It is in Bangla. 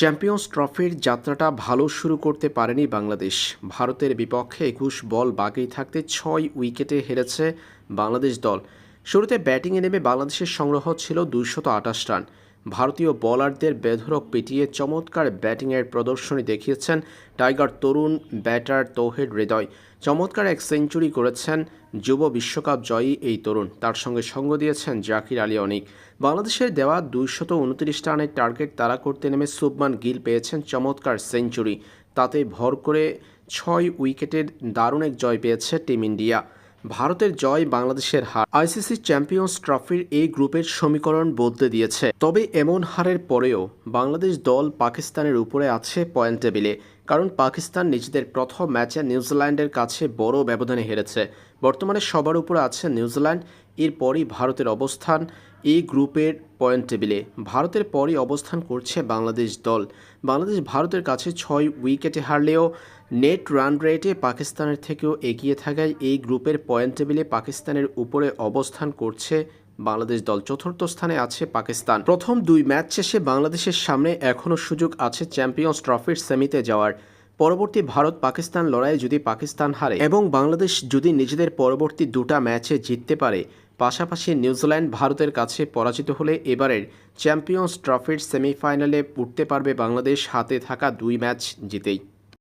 চ্যাম্পিয়ন্স ট্রফির যাত্রাটা ভালো শুরু করতে পারেনি বাংলাদেশ। ভারতের বিপক্ষে একুশ বল বাকি থাকতে ছয় উইকেটে হেরেছে বাংলাদেশ দল। শুরুতে ব্যাটিংয়ে নেমে বাংলাদেশের সংগ্রহ ছিল দুইশত আটাশ রান। ভারতীয় বোলারদের বেধরক পিটিয়ে চমৎকার ব্যাটিংয়ের প্রদর্শনী দেখিয়েছেন টাইগার তরুণ ব্যাটার তৌহিদ হৃদয়। চমৎকার এক সেঞ্চুরি করেছেন যুব বিশ্বকাপ জয়ী এই তরুণ। তার সঙ্গে সঙ্গ দিয়েছেন জাকির আলী অনিক। বাংলাদেশের দেওয়া দুইশত উনত্রিশ রানের টার্গেট তারা করতে নেমে সুবমান গিল পেয়েছেন চমৎকার সেঞ্চুরি। তাতে ভর করে ছয় উইকেটের দারুণ এক জয় পেয়েছে টিম ইন্ডিয়া। ভারতের জয় বাংলাদেশের হার আইসিসি চ্যাম্পিয়ন্স ট্রফির এই গ্রুপের সমীকরণ বদলে দিয়েছে। তবে এমন হারের পরেও বাংলাদেশ দল পাকিস্তানের উপরে আছে পয়েন্ট টেবিলে, কারণ পাকিস্তান নিজেদের প্রথম ম্যাচে নিউজিল্যান্ডের কাছে বড় ব্যবধানে হেরেছে। বর্তমানে সবার উপরে আছে নিউজিল্যান্ড। এরপরই ভারতের অবস্থান এই গ্রুপের পয়েন্ট টেবিলে। ভারতের পরই অবস্থান করছে বাংলাদেশ দল। বাংলাদেশ ভারতের কাছে ছয় উইকেটে হারলেও নেট রান রেটে পাকিস্তানের থেকেও এগিয়ে থাকায় এই গ্রুপের পয়েন্ট টেবিলে পাকিস্তানের উপরে অবস্থান করছে বাংলাদেশ দল। চতুর্থ স্থানে আছে পাকিস্তান। প্রথম দুই ম্যাচ শেষে বাংলাদেশের সামনে এখনও সুযোগ আছে চ্যাম্পিয়ন্স ট্রফির সেমিতে যাওয়ার। পরবর্তী ভারত পাকিস্তান লড়াইয়ে যদি পাকিস্তান হারে এবং বাংলাদেশ যদি নিজেদের পরবর্তী দুটা ম্যাচে জিততে পারে, পাশাপাশি নিউজিল্যান্ড ভারতের কাছে পরাজিত হলে এবারের চ্যাম্পিয়ন্স ট্রফির সেমিফাইনালে উঠতে পারবে বাংলাদেশ হাতে থাকা দুই ম্যাচ জিতেই।